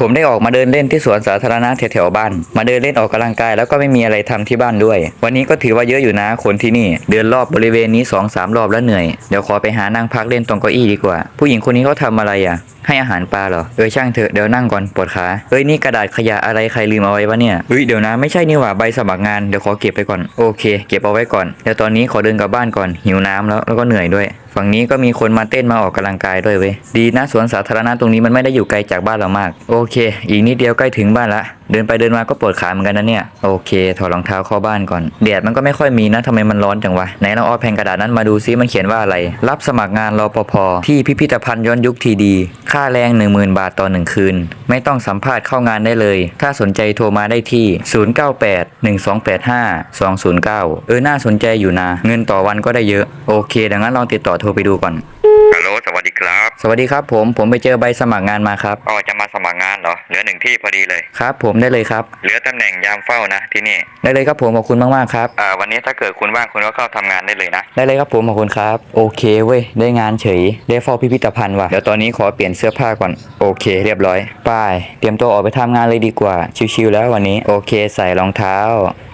ผมได้ออกมาเดินเล่นที่สวนสาธารณะแถวๆบ้าน มาเดินเล่นออกกำลังกายแล้วก็ไม่มีอะไรทำที่บ้านด้วย วันนี้ก็ถือว่าเยอะอยู่นะคนที่นี่ เดินรอบบริเวณนี้2อสามรอบแล้วเหนื่อย เดี๋ยวขอไปหานั่งพักเล่นตรงเก้าอี้ดีกว่า ผู้หญิงคนนี้เขาทำอะไรอะ ให้อาหารปลาเหรอ เออช่างเถอะเดี๋ยวนั่งก่อนปวดขาเอ้ยนี่กระดาษขยะอะไรใครลืมเอาไว้วะเนี่ยเฮ้ยเดี๋ยวนะไม่ใช่นี่หว่าใบสมัครงานเดี๋ยวขอเก็บไปก่อนโอเค เก็บเอาไว้ก่อนเดี๋ยวตอนนี้ขอเดินกลับบ้านก่อนหิวน้ำแล้วแล้วก็เหนื่อยด้วย ฝั่งนี้ก็มีคนมาเต้นมาออกกำลังกายด้วยเว้ยดีนะสวนสาธารณะตรงนี้มันไม่ได้อยู่ไกลจากบ้านเรามาก โอเค อีกนิดเดียวใกล้ถึงบ้านละเดินไปเดินมาก็ปวดขาเหมือนกันนะเนี่ย โอเค ถอดรองเท้าเข้าบ้านก่อนแดดมันก็ไม่ค่อยมีนะทำไมมันร้อนจังวะไหนเราเอาแผ่นกระดาษนั้นมาดูซิมันเขียนว่าอะไร รับสมัครงานรปภที่พิพิธภัณฑ์ย้อนยุคทีดี ค่าแรง 10,000 บาทต่อหนึ่งคืน ไม่ต้องสัมภาษณ์เข้างานได้เลย ถ้าสนใจโทรมาได้ที่ 0981285209 เออน่าสนใจอยู่นะ เงินต่อวันก็ได้เยอะ โอเคดังนั้นลองติดต่อโทรไปดูก่อนฮัลโหลสวัสดีครับ สวัสดีครับผมผมไปเจอใบสมัครงานมาครับอ๋อจะมาสมัครงานเหรอเหลือหนึ่งที่พอดีเลย ครับ ผมได้เลยครับ เหลือตำแหน่งยามเฝ้านะที่นี่ได้เลยครับผมขอบคุณมากๆครับอ่าวันนี้ถ้าเกิดคุณว่างคุณก็เข้าทำงานได้เลยนะ ได้เลยครับผมขอบคุณครับ โอเคเว้ยได้งานเฉยได้เฝ้าพิพิธภัณฑ์ว่ะเดี๋ยวตอนนี้ขอเปลี่ยนเสื้อผ้าก่อนโอเค เรียบร้อยไป้ายเตรียมตัวออกไปทำงานเลยดีกว่าชิวๆแล้ววันนี้โอเค ใส่รองเท้า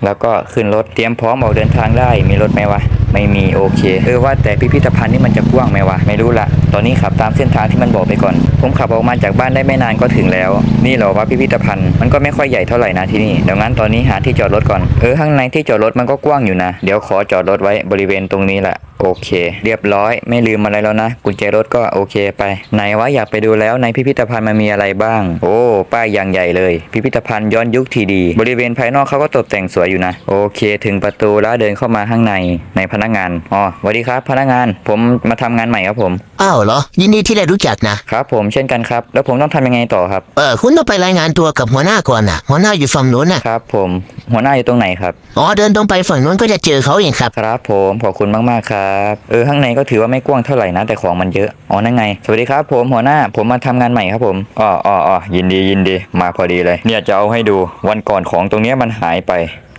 แล้วก็ขึ้นรถเตรียมพร้อมออกเดินทางได้มีรถไหมวะ ไม่มีโอเคเออว่าแต่พิพิธภัณฑ์นี่มันจะกว้างไหมวะไม่รู้ละตอนนี้ขับตามเส้นทางที่มันบอกไปก่อน ผมขับออกมาจากบ้านได้ไม่นานก็ถึงแล้ว นี่เหรอว่าพิพิธภัณฑ์มันก็ไม่ค่อยใหญ่เท่าไหร่นะที่นี่เดี๋ยวงั้นตอนนี้หาที่จอดรถก่อนเออข้างในที่จอดรถมันก็กว้างอยู่นะ เดี๋ยวขอจอดรถไว้บริเวณตรงนี้แหละโอเค เรียบร้อยไม่ลืมอะไรแล้วนะกุญแจรถก็โอเคไป ไหนวะอยากไปดูแล้วในพิพิธภัณฑ์มันมีอะไรบ้าง โอ้ป้ายอย่างใหญ่เลย พิพิธภัณฑ์ย้อนยุคทีดี บริเวณภายนอกเขาก็ตกแต่งสวยอยู่นะ โอเค ถึงประตูแล้วเดินเข้ามาข้างในในพนักงานอ๋อสวัสดีครับ พนักงานผมมาทำงานใหม่ครับผม อ้าวเหรอ ยินดีที่ได้รู้จักนะครับผมเช่นกันครับ แล้วผมต้องทำยังไงต่อครับ เออคุณต้องไปรายงานตัวกับหัวหน้าก่อนนะหัวหน้าอยู่ฝั่งนู้นนะครับ ผมหัวหน้าอยู่ตรงไหนครับ อ๋อเดินตรงไปฝั่งนู้นก็จะเจอเขาเองครับครับผมขอบคุณมากๆครับเออข้างในก็ถือว่าไม่กว้างเท่าไหร่นะแต่ของมันเยอะอ๋อนั่นไงสวัสดีครับ ผมหัวหน้าผมมาทำงานใหม่ครับผมอ๋ออ๋ออ๋อยินดียินดีมาพอดีเลย เนี่ยจะเอาให้ดูวันก่อนของตรงเนี้ยมันหายไป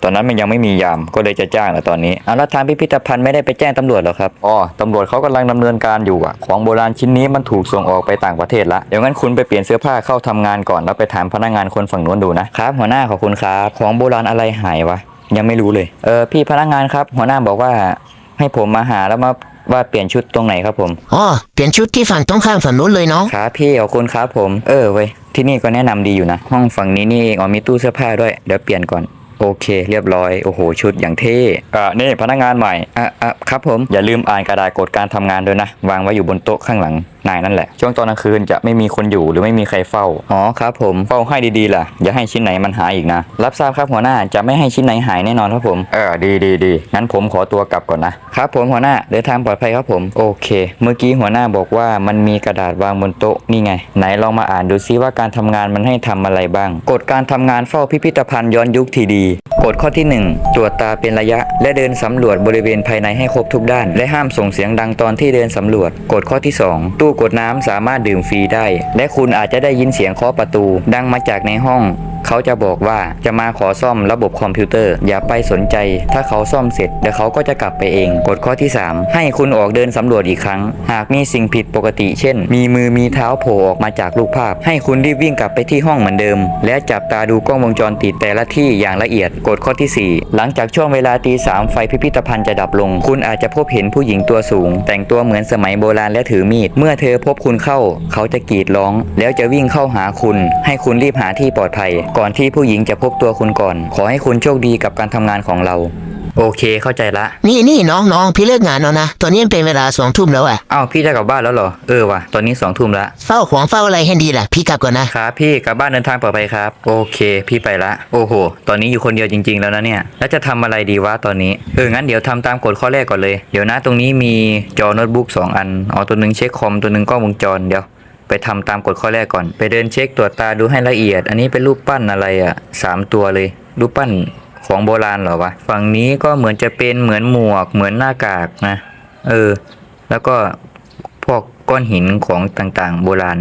ตอนนั้นมันยังไม่มียามก็เลยจะจ้างแล้วตอนนี้เอาแล้วทางพิพิธภัณฑ์ไม่ได้ไปแจ้งตำรวจหรอครับอ๋อตำรวจเขากำลังดำเนินการอยู่อะของโบราณชิ้นนี้มันถูกส่งออกไปต่างประเทศละเดี๋ยวงั้นคุณไปเปลี่ยนเสื้อผ้าเข้าทำงานก่อนแล้วไปถามพนักงานคนฝั่งนู้นดูนะครับหัวหน้าขอบคุณครับของโบราณอะไรหายวะยังไม่รู้เลยเออพี่พนักงานครับ หัวหน้าบอกว่าให้ผมมาหาแล้วมาว่าเปลี่ยนชุดตรงไหนครับผมอ๋อเปลี่ยนชุดที่ฝั่งตรงข้ามฝั่งนู้นเลยเนาะครับพี่ขอบคุณครับผมเออเว้ยที่นี่ก็แนะนำดีอยู่นะ ห้องฝั่งนี้นี่เองอ๋อมีตู้เสื้อผ้าด้วยเดี๋ยวเปลี่ยนก่อน โอเค เรียบร้อย โอ้โห ชุดอย่างเท่อ่านี่พนักงานใหม่อะอะครับผม อย่าลืมอ่านกระดาษกฎการทำงานด้วยนะ วางไว้อยู่บนโต๊ะข้างหลังนายนั่นแหละ ช่วงตอนกลางคืนจะไม่มีคนอยู่หรือไม่มีใครเฝ้า อ๋อครับผม เฝ้าให้ดีๆล่ะ อย่าให้ชิ้นไหนมันหายอีกนะ รับทราบครับหัวหน้าจะไม่ให้ชิ้นไหนหายแน่นอนครับผม เออดีดีดีงั้นผมขอตัวกลับก่อนนะ ครับผมหัวหน้าเดินทางปลอดภัยครับผม โอเค เมื่อกี้หัวหน้าบอกว่ามันมีกระดาษวางบนโต๊ะนี่ไง ไหนลองมาอ่านดูซิว่าการทำงานมันให้ทำอะไรบ้าง กฎการทำงานเฝ้าพิพิธภัณฑ์ย้อนยุคทีดีกฎข้อที่ 1 ตรวจตาเป็นระยะ และเดินสำรวจบริเวณภายในให้ครบทุกด้าน และห้ามส่งเสียงดังตอนที่เดินสำรวจกฎข้อที่ 2 ตู้กดน้ำสามารถดื่มฟรีได้ และคุณอาจจะได้ยินเสียงเคาะประตู ดังมาจากในห้อง เขาจะบอกว่าจะมาขอซ่อมระบบคอมพิวเตอร์ อย่าไปสนใจ ถ้าเขาซ่อมเสร็จเดี๋ยวเขาก็จะกลับไปเอง กฎข้อที่ 3 ให้คุณออกเดินสำรวจอีกครั้ง หากมีสิ่งผิดปกติ เช่น มีมือมีเท้าโผล่ออกมาจากรูปภาพ ให้คุณรีบวิ่งกลับไปที่ห้องเหมือนเดิม และจับตาดูกล้องวงจรปิดแต่ละที่อย่างละเอียด กฎข้อที่ 4 หลังจากช่วงเวลาตีสามไฟพิพิธภัณฑ์จะดับลง คุณอาจจะพบเห็นผู้หญิงตัวสูง แต่งตัวเหมือนสมัยโบราณและถือมีด เมื่อเธอพบคุณเข้า เขาจะกรีดร้อง แล้วจะวิ่งเข้าหาคุณ ให้คุณรีบหาที่ปลอดภัยก่อนที่ผู้หญิงจะพบตัวคุณก่อน ขอให้คุณโชคดีกับการทำงานของเรา โอเคเข้าใจละ นี่นี่น้องน้องพี่เลิกงานแล้วนะ ตอนนี้มันเป็นเวลาสองทุ่มแล้วอะอ้าวพี่จะกลับบ้านแล้วเหรอ เออว่ะ ตอนนี้สองทุ่มละ เฝ้าของเฝ้าอะไรให้ดีล่ะ พี่กลับก่อนนะ ครับพี่กลับบ้านเดินทางปลอดภัยครับ โอเค พี่ไปละ โอ้โห ตอนนี้อยู่คนเดียวจริง ๆ แล้วนะเนี่ย แล้วจะทำอะไรดีวะตอนนี้เอองั้นเดี๋ยวทำตามกฎข้อแรกก่อนเลย เดี๋ยวนะตรงนี้มีจอโน้ตบุ๊กสองอันอ๋อตัวหนึ่งเช็คคอมตัวหนึ่งกล้องวงจรเดี๋ยว ไปทำตามกฎข้อแรกก่อน ไปเดินเช็คตรวจตาดูให้ละเอียด อันนี้เป็นรูปปั้นอะไรอะสามตัวเลย รูปปั้นของโบราณเหรอวะ ฝั่งนี้ก็เหมือนจะเป็นเหมือนหมวก เหมือนหน้ากากนะ เออ แล้วก็พวกก้อนหินของต่างๆ โบราณ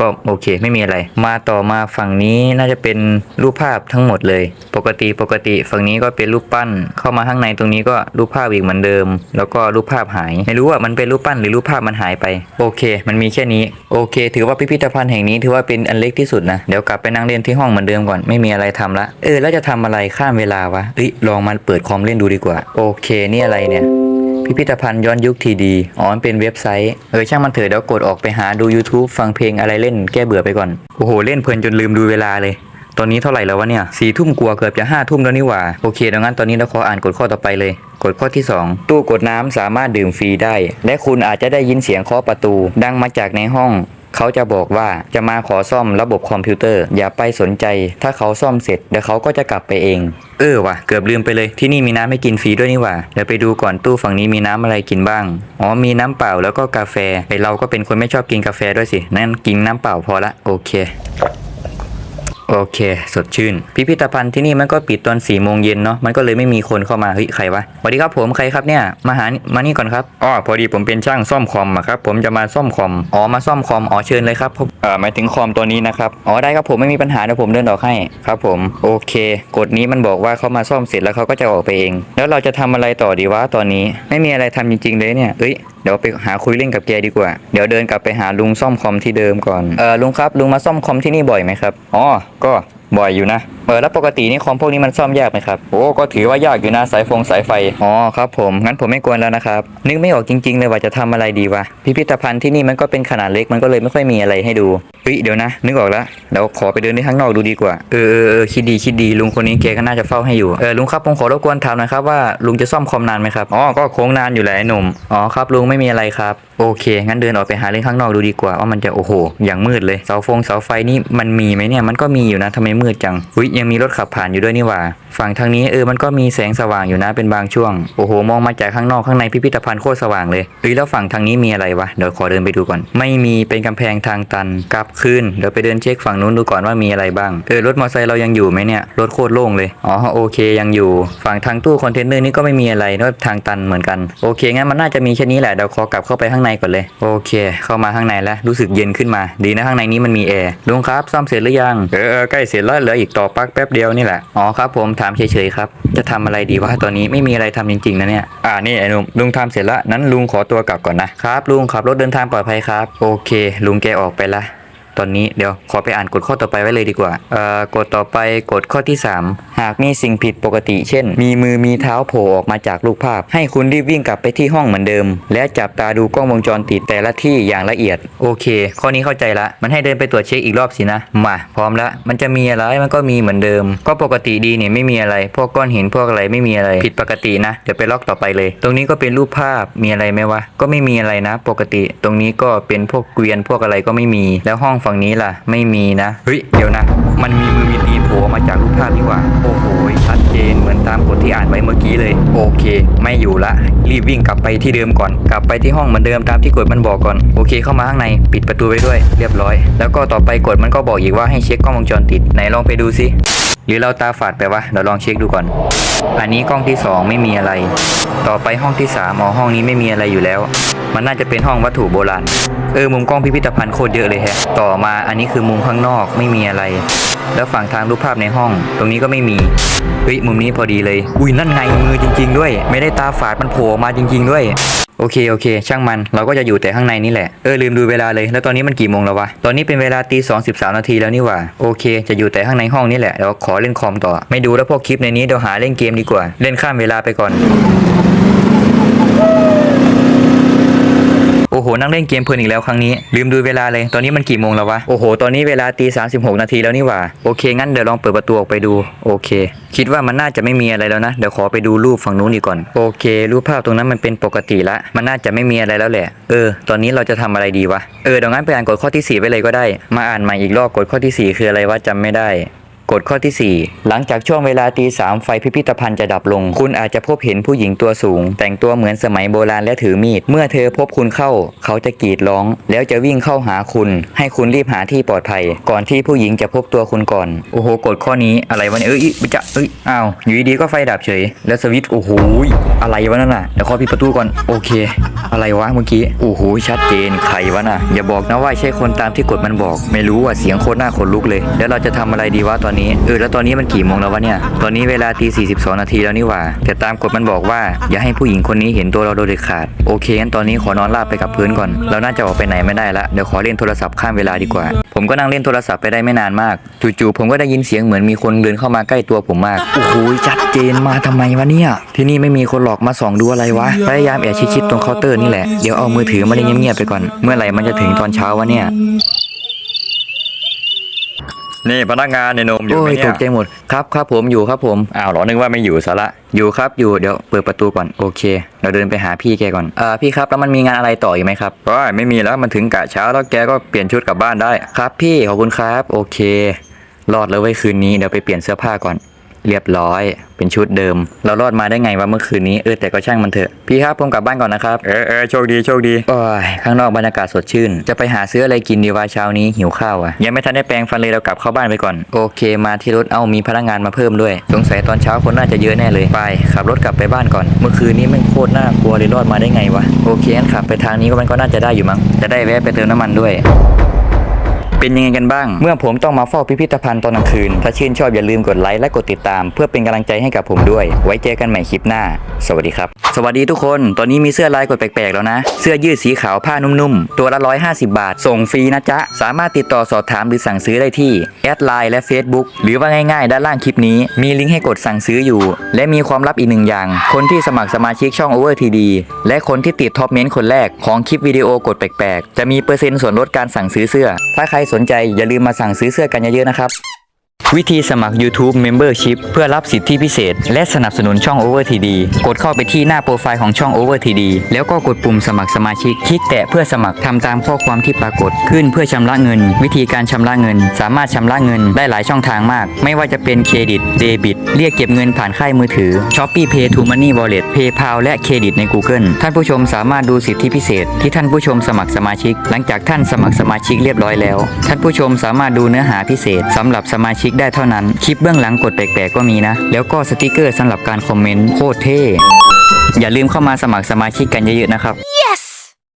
ก็โอเคไม่มีอะไร มาต่อมาฝั่งนี้น่าจะเป็นรูปภาพทั้งหมดเลย ปกติปกติฝั่งนี้ก็เป็นรูปปั้น เข้ามาข้างในตรงนี้ก็รูปภาพอีกเหมือนเดิม แล้วก็รูปภาพหาย ไม่รู้ว่ามันเป็นรูปปั้นหรือรูปภาพมันหายไป โอเค มันมีแค่นี้โอเค ถือว่าพิพิธภัณฑ์แห่งนี้ถือว่าเป็นอันเล็กที่สุดนะเดี๋ยวกลับไปนั่งเล่นที่ห้องเหมือนเดิมก่อนไม่มีอะไรทำละเออแล้วจะทำอะไรข้ามเวลาวะเอ้ยลองมาเปิดคอมเล่นดูดีกว่า โอเคนี่อะไรเนี่ย พิพิธภัณฑ์ย้อนยุคทีดี อ๋อมันเป็นเว็บไซต์ เออช่างมันเถอะเดี๋ยวกดออกไปหาดู YouTube ฟังเพลงอะไรเล่นแก้เบื่อไปก่อน โอ้โห เล่นเพลินจนลืมดูเวลาเลย ตอนนี้เท่าไหร่แล้ววะเนี่ยสี่ทุ่มกลัวเกือบจะห้าทุ่มแล้วนี่หว่า โอเคดังนั้นตอนนี้เราขออ่านกฎข้อต่อไปเลย กฎข้อที่ 2 ตู้กดน้ำสามารถดื่มฟรีได้ และคุณอาจจะได้ยินเสียงเคาะประตู ดังมาจากในห้อง เขาจะบอกว่าจะมาขอซ่อมระบบคอมพิวเตอร์ อย่าไปสนใจ ถ้าเขาซ่อมเสร็จเดี๋ยวเขาก็จะกลับไปเอง เออว่ะเกือบลืมไปเลยที่นี่มีน้ำให้กินฟรีด้วยนี่ว่ะเดี๋ยวไปดูก่อนตู้ฝั่งนี้มีน้ำอะไรกินบ้างอ๋อมีน้ำเปล่าแล้วก็กาแฟไอเราก็เป็นคนไม่ชอบกินกาแฟด้วยสินั่นกินน้ำเปล่าพอละโอเค โอเค สดชื่น พิพิธภัณฑ์ที่นี่มันก็ปิดตอนสี่โมงเย็นเนาะมันก็เลยไม่มีคนเข้ามาเฮ้ยใครวะสวัสดีครับผมใครครับเนี่ยมาหามานี่ก่อนครับอ๋อพอดีผมเป็นช่างซ่อมคอมอะครับผมจะมาซ่อมคอมอ๋อมาซ่อมคอมอ๋อเชิญเลยครับเอ่อหมายถึงคอมตัวนี้นะครับอ๋อได้ครับผมไม่มีปัญหาเดี๋ยวผมเดินออกให้ครับ ผมโอเค กฎนี้มันบอกว่าเขามาซ่อมเสร็จแล้วเขาก็จะออกไปเอง แล้วเราจะทำอะไรต่อดีวะตอนนี้ ไม่มีอะไรทำจริง ๆ เลยเนี่ยเอ้ย เดี๋ยวไปหาคุยเล่นกับแกดีกว่า เดี๋ยวเดินกลับไปหาลุงซ่อมคอมที่เดิมก่อน เออลุงครับลุงมาซ่อมคอมที่นี่บ่อยไหมครับ อ๋อ ก็บ่อยอยู่นะเออแล้วปกตินี่คอมพวกนี้มันซ่อมยากไหมครับโอ้ก็ถือว่ายากอยู่นะสายฟงสายไฟอ๋อครับผมงั้นผมไม่กวนแล้วนะครับนึกไม่ออกจริงๆเลยว่าจะทำอะไรดีวะพิพิธภัณฑ์ที่นี่มันก็เป็นขนาดเล็กมันก็เลยไม่ค่อยมีอะไรให้ดูเฮ้ยเดี๋ยวนะ นึกออกแล้วเดี๋ยวขอไปเดินที่ข้างนอกดูดีกว่าเออเออเออคิดดีคิดดีลุงคนนี้แกก็น่าจะเฝ้าให้อยู่เออลุงครับผมขอรบกวนถามหน่อยครับว่าลุงจะซ่อมคอมนานไหมครับอ๋อก็โค้งนานอยู่แหละไอ้หนุ่มอ๋อครับลุงไม่มีอะไรครับโอเค งั้นเดินออกไปหาเล่นข้างนอกดูดีกว่าว่ามันจะโอ้โห อย่างมืดเลยเสาฟงเสาไฟนี่มันมีไหมเนี่ยมันก็มีอยู่นะทำไมมืดจังอุ้ยยังมีรถขับผ่านอยู่ด้วยนี่หว่า ฝั่งทางนี้เออมันก็มีแสงสว่างอยู่นะเป็นบางช่วง โอ้โห มองมาจากข้างนอกข้างในพิพิธภัณฑ์โคตรสว่างเลยเฮ้ยแล้วฝั่งทางนี้มีอะไรวะเดี๋ยวขอเดินไปดูก่อน ไม่มีเป็นกำแพงทางตันกลับคืนเดี๋ยวไปเดินเช็คฝั่งนู้นดูก่อนว่ามีอะไรบ้างเออรถมอเตอร์ไซค์เรายังอยู่ไหมเนี่ยรถโคตรโล่งเลยอ๋อโอเคยังอยู่ ฝั่งทางตู้คอนเทนเนอร์นี่ก็ไม่มีอะไรนอกทางตันเหมือนกันโอเคงั้นมันน่าจะมีแค่นี้แหละเดี๋ยวขอกลับเข้าไปข้างในก่อนเลย โอเค เข้ามาข้างในแล้วรู้สึกเย็นขึ้นมา ดีนะข้างในนี้มันมีแอร์ลุงครับซ่อมเสร็จหรือยังเออใกล้เสร็จแล้วเหลืออีกต่อปลั๊กแป๊บเดียวนี่แหละ อ๋อครับผมถามเฉยๆครับ จะทำอะไรดีวะตอนนี้ไม่มีอะไรทำจริงๆนะเนี่ย อ่านี่ไอ้หนุ่มลุงทำเสร็จแล้วนั้นลุงขอตัวกลับก่อนนะครับลุงขับรถเดินทางปลอดภัยครับ โอเค ลุงแกออกไปละ ตอนนี้เดี๋ยวขอไปอ่านกฎข้อต่อไปไว้เลยดีกว่าเอ่อกฎต่อไปกฎข้อที่ 3 หากมีสิ่งผิดปกติ เช่น มีมือมีเท้าโผล่ออกมาจากรูปภาพ ให้คุณรีบวิ่งกลับไปที่ห้องเหมือนเดิม และจับตาดูกล้องวงจรปิดแต่ละที่อย่างละเอียด โอเค ข้อนี้เข้าใจละ มันให้เดินไปตรวจเช็คอีกรอบสินะมาพร้อมละมันจะมีอะไรมันก็มีเหมือนเดิม ก็ปกติดีเนี่ยไม่มีอะไร พวกก้อนหินพวกอะไรไม่มีอะไร ผิดปกตินะเดี๋ยวไปล็อกต่อไปเลย ตรงนี้ก็เป็นรูปภาพมีอะไรไหมวะก็ไม่มีอะไรนะ ปกติ ตรงนี้ก็เป็นพวกเกวียนพวกอะไรก็ไม่มีแล้วห้องฝั่งนี้ล่ะ ไม่มีนะ เฮ้ย เดี๋ยวนะ มันมีมือมีตีนโผล่มาจากรูปภาพนี่หว่า โอ้โห ชัดเจนเหมือนตามกฎที่อ่านไว้เมื่อกี้เลย โอเค ไม่อยู่ละ รีบวิ่งกลับไปที่เดิมก่อน กลับไปที่ห้องเหมือนเดิมตามที่กฎมันบอกก่อน โอเค เข้ามาข้างใน ปิดประตูไปด้วย เรียบร้อย แล้วก็ต่อไปกฎมันก็บอกอีกว่าให้เช็คกล้องวงจรปิด ไหนลองไปดูซิ หรือเราตาฝาดไปวะเดี๋ยวลองเช็คดูก่อน อันนี้กล้องที่สองไม่มีอะไร ต่อไปห้องที่สามอ๋อห้องนี้ไม่มีอะไรอยู่แล้ว มันน่าจะเป็นห้องวัตถุโบราณ เออมุมกล้องพิพิธภัณฑ์โคตรเยอะเลยแฮะ ต่อมาอันนี้คือมุมข้างนอกไม่มีอะไร แล้วฝั่งทางรูปภาพในห้อง ตรงนี้ก็ไม่มีเฮ้ยมุมนี้พอดีเลย อุ้ยนั่นไงมือจริง ๆ ด้วย ไม่ได้ตาฝาดมันโผล่มาจริง ๆ ด้วย โอเคโอเค ช่างมันเราก็จะอยู่แต่ข้างในนี่แหละ เออลืมดูเวลาเลย แล้วตอนนี้มันกี่โมงแล้ววะ ตอนนี้เป็นเวลาตีสองสิบสามนาทีแล้วนี่ว่าโอเค จะอยู่แต่ข้างในห้องนี่แหละเดี๋ยวขอเล่นคอมต่อ ไม่ดูแล้วพวกคลิปในนี้เดี๋ยวหาเล่นเกมดีกว่า เล่นข้ามเวลาไปก่อน โอ้โหนั่งเล่นเกมเพลินอีกแล้วครั้งนี้ลืมดูเวลาเลยตอนนี้มันกี่โมงแล้ววะโอ้โหตอนนี้เวลาตีสามสิบหกนาทีแล้วนี่หว่าโอเคงั้นเดี๋ยวลองเปิดประตูออกไปดูโอเค คิดว่ามันน่าจะไม่มีอะไรแล้วนะเดี๋ยวขอไปดูรูปฝั่งนู้นอีก่อนโอเค รูปภาพตรงนั้นมันเป็นปกติละมันน่าจะไม่มีอะไรแล้วแหละเออ ตอนนี้เราจะทำอะไรดีวะเออดี๋ยวงั้นไปอ่านกฎข้อที่สี่ไปเลยก็ได้ มาอ่านใหม่อีกรอบกฎข้อที่สี่คืออะไรวะจำไม่ได้ กฎข้อที่ 4 หลังจากช่วงเวลาตีสามไฟพิพิธภัณฑ์จะดับลง คุณอาจจะพบเห็นผู้หญิงตัวสูง แต่งตัวเหมือนสมัยโบราณและถือมีด เมื่อเธอพบคุณเข้า เขาจะกรีดร้อง แล้วจะวิ่งเข้าหาคุณ ให้คุณรีบหาที่ปลอดภัย ก่อนที่ผู้หญิงจะพบตัวคุณก่อน โอ้โหกฎข้อนี้อะไรวะเนี่ยเอ้ยจะเอ้ยอ้าวอยู่ดีๆก็ไฟดับเฉย แล้วสวิตช์โอ้โหอะไรวะนั่นน่ะเดี๋ยวขอปิดประตูก่อนโอเค อะไรวะเมื่อกี้โอ้โหชัดเจนใครวะน่ะอย่าบอกนะว่าใช่คนตามที่กฎมันบอก ไม่รู้อะเสียงโคตรน่าขนลุกเลย แล้วเราจะทำอะไรดีวะตอนนี้เออแล้วตอนนี้มันกี่โมงแล้ววะเนี่ย ตอนนี้เวลาตี42 นาทีแล้วนี่หว่า แต่ตามกฎมันบอกว่า อย่าให้ผู้หญิงคนนี้เห็นตัวเราโดยเด็ดขาด โอเคงั้นตอนนี้ขอนอนราบไปกับพื้นก่อน เราน่าจะออกไปไหนไม่ได้ละเดี๋ยวขอเล่นโทรศัพท์ข้ามเวลาดีกว่า ผมก็นั่งเล่นโทรศัพท์ไปได้ไม่นานมากจู่ๆผมก็ได้ยินเสียงเหมือนมีคนเดินเข้ามาใกล้ตัวผมมากโอ้โหชัดเจนมาทำไมวะเนี่ย ที่นี่ไม่มีคนหลอกมาส่องดูอะไรวะพยายามแอบชิดๆตรงเคาน์เตอร์นี่แหละเดี๋ยวเอามือถือมาเล่นเงียบๆไปก่อน เมื่อไหร่มันจะถึงตอนเช้าวะเนี่ย นี่พนักงานในนมอยู่โอ้ไหมยเนี่ตยกใจหมดครับครับผมอยู่ครับผมอ้าวเหรอนึกว่าไม่อยู่ซะละ อยู่ครับอยู่เดี๋ยวเปิดประตูก่อนโอเค เราเดินไปหาพี่แกก่อนเออพี่ครับแล้วมันมีงานอะไรต่ออีกไหมครับ ก็ไม่มีแล้วมันถึงกะเช้าแล้วแกก็เปลี่ยนชุดกลับบ้านได้ ครับพี่ขอบคุณครับ โอเค รอดแล้วไว้ยคืนนี้เดี๋ยวไปเปลี่ยนเสื้อผ้าก่อน เรียบร้อย เป็นชุดเดิม เรารอดมาได้ไงวะเมื่อคืนนี้เออแต่ก็ช่างมันเถอะพี่ครับผมกลับบ้านก่อนนะครับเออเออโชคดีโชคดีโอ้ยข้างนอกบรรยากาศสดชื่น จะไปหาซื้ออะไรกินดีวะเช้านี้หิวข้าวอะยังไม่ทันได้แปรงฟันเลยเรากลับเข้าบ้านไปก่อน โอเค มาที่รถเอามีพนักงานมาเพิ่มด้วย สงสัยตอนเช้าคนน่าจะเยอะแน่เลยไปขับรถกลับไปบ้านก่อน เมื่อคืนนี้มันโคตรน่ากลัวเลยรอดมาได้ไงวะโอเคงั้นขับไปทางนี้ก็มันก็น่าจะได้อยู่มั้งจะได้แวะไปเติมน้ำมันด้วย เป็นยังไงกันบ้าง เมื่อผมต้องมาเฝ้าพิพิธภัณฑ์ตอนกลางคืน ถ้าชื่นชอบอย่าลืมกดไลค์และกดติดตาม เพื่อเป็นกำลังใจให้กับผมด้วย ไว้เจอกันใหม่คลิปหน้า สวัสดีครับ สวัสดีทุกคน ตอนนี้มีเสื้อลายกดแปลกๆแล้วนะ เสื้อยืดสีขาวผ้านุ่มๆ ตัวละ 150 บาท ส่งฟรีนะจ๊ะ สามารถติดต่อสอบถามหรือสั่งซื้อได้ที่แอดไลน์และ Facebook หรือว่าง่ายๆ ด้านล่างคลิปนี้ มีลิงก์ให้กดสั่งซื้ออยู่ และมีความลับอีกหนึ่งอย่าง คนที่สมัครสมาชิกช่อง Over TD และคนที่ติดท็อปเมนต์คนแรกของคลิปวิดีโอกดแปลกๆ จะมีเปอร์เซ็นต์ส่วนลดการสั่งซื้อเสื้อ ถ้าใครสนใจอย่าลืมมาสั่งซื้อเสื้อกันเยอะๆนะครับ วิธีสมัคร YouTube Membership เพื่อรับสิทธิพิเศษ และสนับสนุนช่อง Over TD กดเข้าไปที่หน้าโปรไฟล์ของช่อง Over TD แล้วก็กดปุ่มสมัครสมาชิก คลิกแตะเพื่อสมัครทำตามข้อความที่ปรากฏขึ้นเพื่อชำระเงิน วิธีการชำระเงิน สามารถชำระเงินได้หลายช่องทางมาก ไม่ว่าจะเป็นเครดิตเดบิตเรียกเก็บเงินผ่านค่ายมือถือ Shopee Pay to Money Wallet PayPal และเครดิตใน Google ท่านผู้ชมสามารถดูสิทธิพิเศษ ที่ท่านผู้ชมสมัครสมาชิก หลังจากท่านสมัครสมาชิกเรียบร้อยแล้ว ท่านผู้ชมสามารถดูเนื้อหาพิเศษสำหรับสมาชิกได้เท่านั้น คลิปเบื้องหลังกดแปลกๆก็มีนะ แล้วก็สติกเกอร์สำหรับการคอมเมนต์โคตรเท่ อย่าลืมเข้ามาสมัครสมาชิกกันเยอะๆนะครับ